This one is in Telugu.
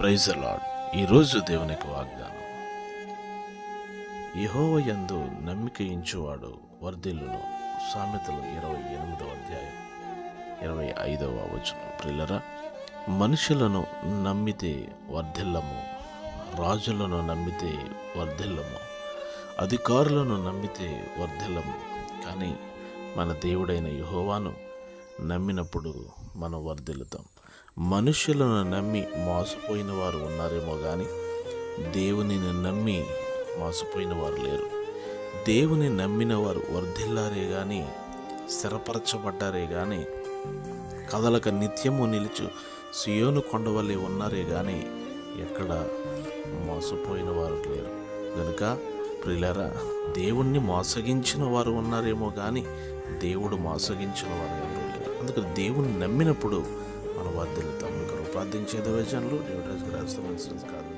ప్రైజ్ అలాడ్ ఈరోజు దేవునికి వాగ్దానం. యహోవ యందు నమ్మిక ఇంచువాడు వర్ధిల్లును. సామెతలు ఇరవై ఎనిమిదవ అధ్యాయం ఇరవై ఐదవ వచనం. ప్రిల్లరా మనుషులను నమ్మితే వర్ధిల్లము రాజులను నమ్మితే వర్ధిల్లము అధికారులను నమ్మితే వర్ధిల్లము. కానీ మన దేవుడైన యహోవాను నమ్మినప్పుడు మనం వర్ధిల్లుతాం. మనుషులను నమ్మి మోసపోయిన వారు ఉన్నారేమో కానీ దేవునిని నమ్మి మోసపోయిన వారు లేరు. దేవుని నమ్మిన వారు వర్ధిల్లారే కానీ స్థిరపరచబడ్డారే కానీ కదలక నిత్యము నిలుచు సియోను కొండవల్లి ఉన్నారే కానీ ఎక్కడ మోసపోయిన వారు లేరు. కనుక ప్రిలరా దేవుణ్ణి మోసగించిన వారు ఉన్నారేమో కానీ దేవుడు మోసగించిన వారు ఎవరు లేరు. అందుకని దేవుణ్ణి నమ్మినప్పుడు మనం వర్ధిల్లుతాం మీకు ప్రార్థించే దైవజనులు గ్రాస్ రాజు కాదు.